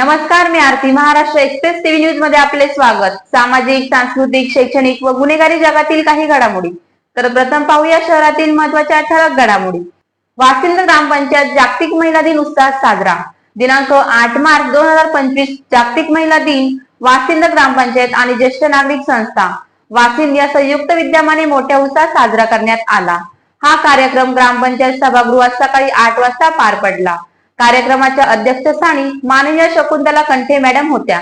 नमस्कार मी Aarti Maharashtra express TV न्यूजमध्ये आपले स्वागत. सामाजिक सांस्कृतिक शैक्षणिक व गुन्हेगारी जगातील काही घडामोडी. तर प्रथम पाहूया शहरातील महत्त्वाच्या ठळक घडामोडी. वासिंद ग्रामपंचायत जागतिक महिला दिन उत्साहात साजरा. दिनांक आठ मार्च दोन हजार पंचवीस जागतिक महिला दिन वासिंद ग्रामपंचायत आणि ज्येष्ठ नागरिक संस्था. वासिंद या संयुक्त विद्यमाने मोठ्या उत्साहात साजरा करण्यात आला. हा कार्यक्रम ग्रामपंचायत सभागृहात सकाळी आठ वाजता पार पडला. कार्यक्रमाच्या अध्यक्षस्थानी माननीय शकुंतला कंठे मॅडम होत्या.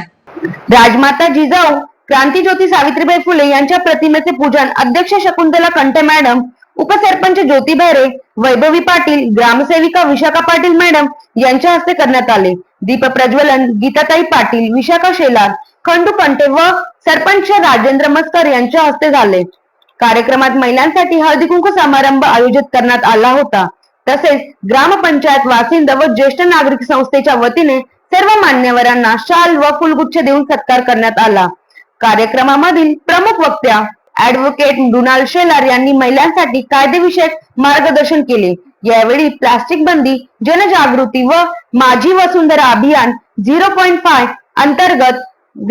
राजमाता जिजाऊ क्रांतीज्योती सावित्रीबाई फुले यांच्या प्रतिमेचे पूजन अध्यक्ष शकुंतला कंठे मॅडम उपसरपंच ज्योती बहिरे वैभवी पाटील ग्रामसेविका विशाखा पाटील मॅडम यांच्या हस्ते करण्यात आले. दीप प्रज्वलन गीताताई पाटील विशाखा शेलार खंडू कंटे व सरपंच राजेंद्र मस्कर यांच्या हस्ते झाले. कार्यक्रमात महिलांसाठी हळदी कुंकू समारंभ आयोजित करण्यात आला होता. तसेच ग्रामपंचायत वासिंद व ज्येष्ठ नागरिक संस्थेच्या वतीने सर्व मान्यवरांना शाल व फुलगुच्छ देऊन सत्कार करण्यात आला. कार्यक्रमामधील प्रमुख वक्त्या ऍडव्होकेट मृणाल शेलार यांनी महिलांसाठी कायदेविषयक मार्गदर्शन केले. यावेळी प्लास्टिक बंदी जनजागृती व माझी वसुंधरा अभियान झिरो पॉईंट फाय अंतर्गत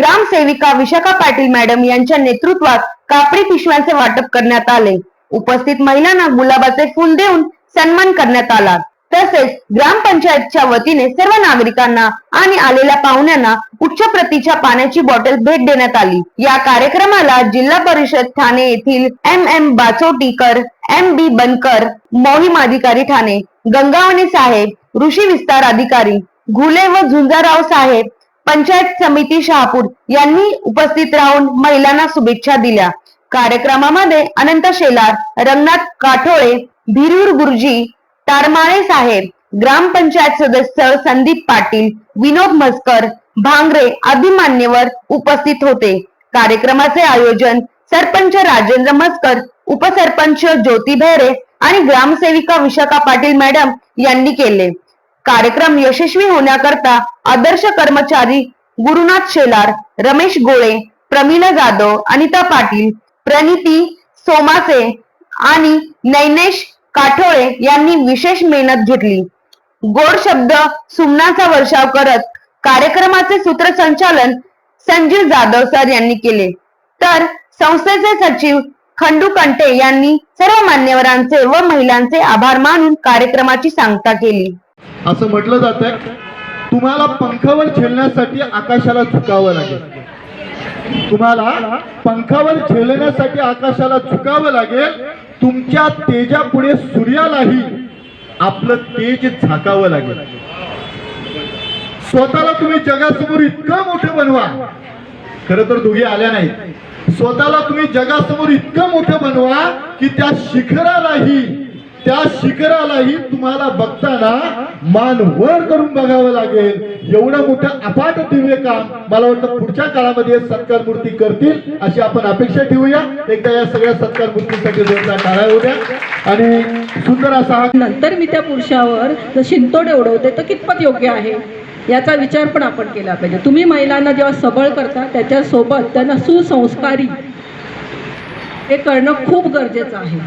ग्रामसेविका विशाखा पाटील मॅडम यांच्या नेतृत्वात कापडी पिशव्यांचे वाटप करण्यात आले. उपस्थित महिलांना गुलाबाचे फुल देऊन सन्मान करण्यात आला. तसेच ग्रामपंचायतच्या वतीने सर्व नागरिकांना आणि आलेल्या पाहुण्यांना उच्च प्रतीच्या पाण्याची बॉटल भेट देण्यात आली. या कार्यक्रमाला जिल्हा परिषद ठाणे येथील M M Bachotikar M B Bankar मोहीम अधिकारी ठाणे गंगावणे साहेब ऋषी विस्तार अधिकारी घुले व झुंजाराव साहेब पंचायत समिती शहापूर यांनी उपस्थित राहून महिलांना शुभेच्छा दिल्या. कार्यक्रमामध्ये अनंत शेलार रंगनाथ काठोळे भिरूर गुरुजी तारमाळे साहेब ग्रामपंचायत सदस्य संदीप पाटील विनोद मस्कर भांगरे आदी मान्यवर उपस्थित होते. कार्यक्रमाचे आयोजन सरपंच राजेंद्र मस्कर उपसरपंच ज्योती भैरे आणि ग्रामसेविका विशाखा पाटील मॅडम यांनी केले. कार्यक्रम यशस्वी होण्याकरता आदर्श कर्मचारी गुरुनाथ शेलार रमेश गोळे प्रमिला जाधव अनिता पाटील प्रणिती सोमासे आणि नैनेश काठोळे यांनी विशेष मेहनत घेतली. गोड शब्द सुमनाचा वर्षाव करत कार्यक्रमाचे सूत्रसंचालन संजीव जाधव सर यांनी केले. तर संस्थेचे सचिव खंडू कंटे यांनी सर्व मान्यवरांचे व महिलांचे आभार मानून कार्यक्रमाची सांगता केली. असं म्हटलं जात तुम्हाला पंखावर झेलण्यासाठी आकाशाला झुकावं लागेल. तुम्हाला पंखावर झेलण्यासाठी आकाशाला झुकावं लागेल तुमच्या तेजापुढे सूर्यालाही आपलं तेज झाकावं लागेल. स्वतःला तुम्ही जगासमोर इतकं मोठं बनवा. खर तर दोघे आल्या नाहीत. स्वतःला तुम्ही जगासमोर इतकं मोठं बनवा की त्या शिखरालाही त्या शिखरालाही तुम्हाला बघताना मान वर करून बघावं लागेल. एवढं मोठं अफाट दिव्य काम मला वाटतं पुढच्या काळामध्ये सत्कार मूर्ती करतील अशी आपण अपेक्षा ठेवूया. एकदा या सगळ्या सत्कार मूर्तीसाठी जोरदार टाळ्या होत्या आणि सुंदर असा नंतर मी त्या पुरुषावर जर शिंतोडे उडवते तर कितपत योग्य आहे? याचा विचार पण आपण केला पाहिजे. तुम्ही महिलांना जेव्हा सबळ करता त्याच्यासोबत त्यांना सुसंस्कारी हे करणं खूप गरजेचं आहे.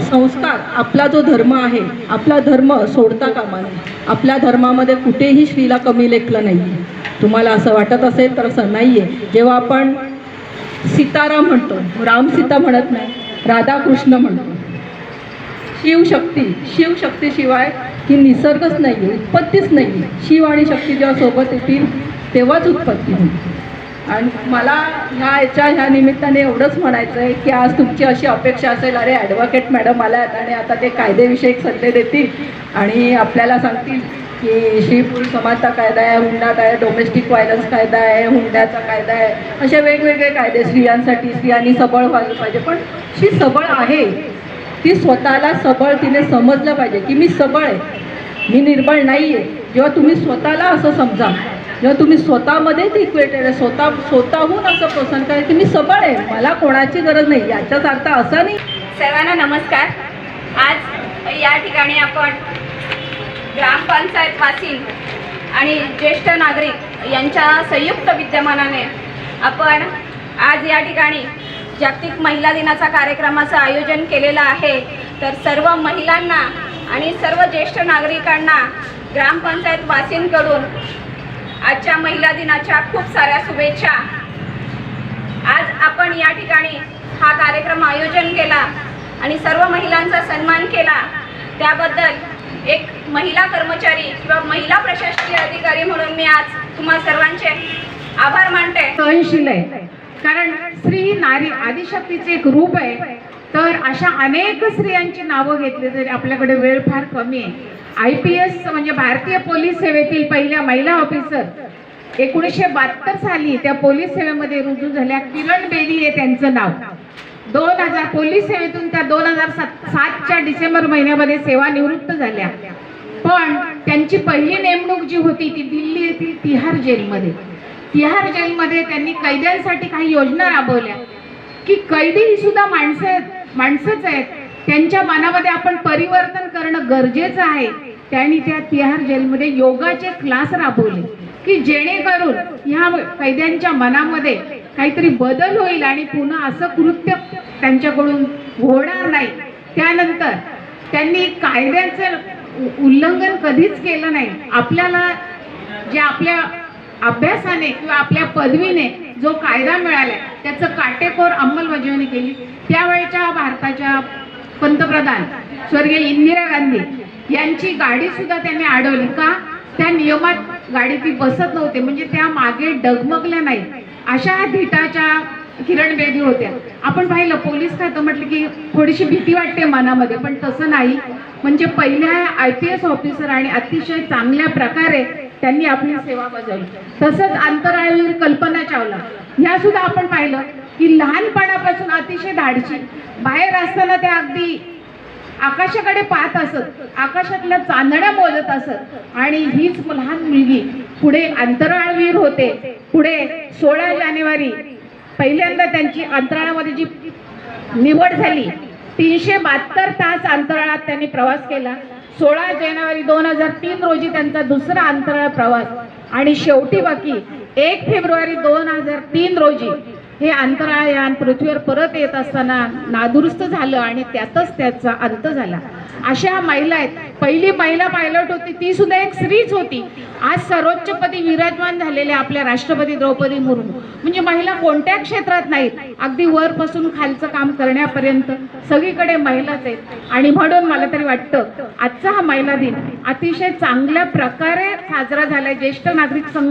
संस्कार आपला जो धर्म आहे आपला धर्म सोडता कामा नये. आपल्या धर्मामध्ये कुठेही स्त्रीला कमी लेखलं नाही आहे तुम्हाला असं वाटत असेल तर असं नाही आहे जेव्हा आपण सीताराम म्हणतो राम सीता म्हणत नाही राधाकृष्ण म्हणतो. शिवशक्ती शिवशक्तीशिवाय ही निसर्गच नाही आहे उत्पत्तीच नाही आहे शिव आणि शक्ती जेव्हा सोबत येतील तेव्हाच उत्पत्ती होईल. आणि मला ह्या याच्या ह्या निमित्ताने एवढंच म्हणायचं आहे की आज तुमची अशी अपेक्षा असेल अरे ॲडव्होकेट मॅडम आल्या आहेत आणि आता ते कायदेविषयक सल्ले देतील आणि आपल्याला सांगतील की श्री पुरुष समानता कायदा आहे हुंडात आहे डोमेस्टिक व्हायलन्स कायदा आहे हुंड्याचा कायदा आहे. असे वेगवेगळे कायदे स्त्रियांसाठी स्त्रियांनी सबळ व्हायला पाहिजे. पण जी सबळ आहे. ती स्वतःला सबळ तिने समजलं पाहिजे की मी सबळ आहे. मी निर्बळ नाही आहे जेव्हा तुम्ही स्वतःला असं समजा जेव्हा तुम्ही स्वतःमध्येच इक्वेटेड आहे स्वतः स्वतःहून असं पसंत करा की मी सबळ आहे मला कोणाची गरज नाही याचाच अर्थ असा नाही. सर्वांना नमस्कार. आज या ठिकाणी आपण ग्रामपंचायत वासिन आणि ज्येष्ठ नागरिक यांच्या संयुक्त विद्यमानाने आपण आज या ठिकाणी जागतिक महिला दिनाचा कार्यक्रमाचं आयोजन केलेलं आहे. तर सर्व महिलांना आणि सर्व ज्येष्ठ नागरिकांना ग्रामपंचायत वासिनकडून आजच्या महिला दिनाच्या खूप साऱ्या शुभेच्छा. आज आपण या ठिकाणी हा कार्यक्रम आयोजन केला आणि सर्व महिलांचा सन्मान केला. त्याबद्दल एक महिला कर्मचारी किंवा महिला प्रशासकीय अधिकारी म्हणून मी आज तुम्हा सर्वांचे आभार मानते. सहनशील आहे. कारण स्त्री नारी आदिशक्तीचे एक रूप आहे. तर अशा अनेक स्त्रियांची नावं घेतली तरी आपल्याकडे वेळ फार कमी आहे. आय पी एस म्हणजे भारतीय पोलीस सेवेतील पहिल्या महिला ऑफिसर एकोणीसशे बहात्तर साली त्या पोलीस सेवेमध्ये रुजू झाल्या. किरण बेदी हे त्यांचं नाव. दोन हजार पोलीस सेवेतून त्या दोन हजार सात सातच्या डिसेंबर महिन्यामध्ये सेवानिवृत्त झाल्या. पण त्यांची पहिली नेमणूक जी होती ती दिल्ली येथील तिहार जेलमध्ये. तिहार जेलमध्ये त्यांनी कैद्यांसाठी काही योजना राबवल्या. की कैदी ही सुद्धा माणसं आहेत माणसंच आहेत. त्यांच्या मनामध्ये आपण परिवर्तन करणं गरजेचं आहे. त्यांनी त्या तिहार जेलमध्ये योगाचे क्लास राबवले की जेणेकरून ह्या कैद्यांच्या मनामध्ये काहीतरी बदल होईल आणि पुन्हा असं कृत्य त्यांच्याकडून होणार नाही. त्यानंतर त्यांनी कायद्याचं उल्लंघन कधीच केलं नाही. आपल्याला जे आपल्या अभ्यासाने किंवा आपल्या पदवीने जो कायदा मिळाला त्याचं काटेकोर अंमलबजावणी केली. त्यावेळेच्या भारताच्या पंतप्रधान स्वर्गीय इंदिरा गांधी यांची गाडी सुद्धा त्यांनी अडवली का? त्या नियमात गाडी ती बसत नव्हते. म्हणजे त्या मागे डगमगल्या नाही अशा धीटाच्या किरण बेदी होत्या. आपण पाहिलं पोलीस खातं म्हटलं की थोडीशी भीती वाटते मनामध्ये पण तसं नाही. म्हणजे पहिल्या आय पी एस ऑफिसर आणि अतिशय चांगल्या प्रकारे त्यांनी आपली सेवा बजावली. तसंच अंतराळवीर कल्पना चावला. ह्या सुद्धा आपण पाहिलं की लहानपणापासून अतिशय धाडशी. बाहेर असताना त्या अगदी आकाशाकडे पाहत असत. आकाशातल्या चांदण्या मोजत असत. आणि हीच लहान मुलगी पुढे अंतराळवीर होते. पुढे सोळा जानेवारी पहिल्यांदा त्यांची अंतराळामध्ये जी निवड झाली तीनशे बहात्तर तास अंतराळात त्यांनी प्रवास केला. सोळा जानेवारी दोन हजार तीन रोजी त्यांचा दुसरा अंतराळ प्रवास. आणि शेवटी बाकी एक फेब्रुवारी दोन हजार तीन रोजी हे अंतराळयान पृथ्वीवर परत येत असताना नादुरुस्त झालं आणि त्यातच त्याचा अंत झाला. अशा महिला आहेत. पहिली महिला पायलट होती. ती सुद्धा एक स्त्रीच होती. आज सर्वोच्चपदी विराजमान झालेल्या आपल्या राष्ट्रपती द्रौपदी मुर्मू. म्हणजे महिला कोणत्या क्षेत्रात नाहीत? अगदी वरपासून खालचं काम करण्यापर्यंत सगळीकडे महिलाच आहेत. आणि म्हणून मला तरी वाटतं आजचा हा महिला दिन अतिशय चांगल्या प्रकारे साजरा झालाय. ज्येष्ठ नागरिक संघ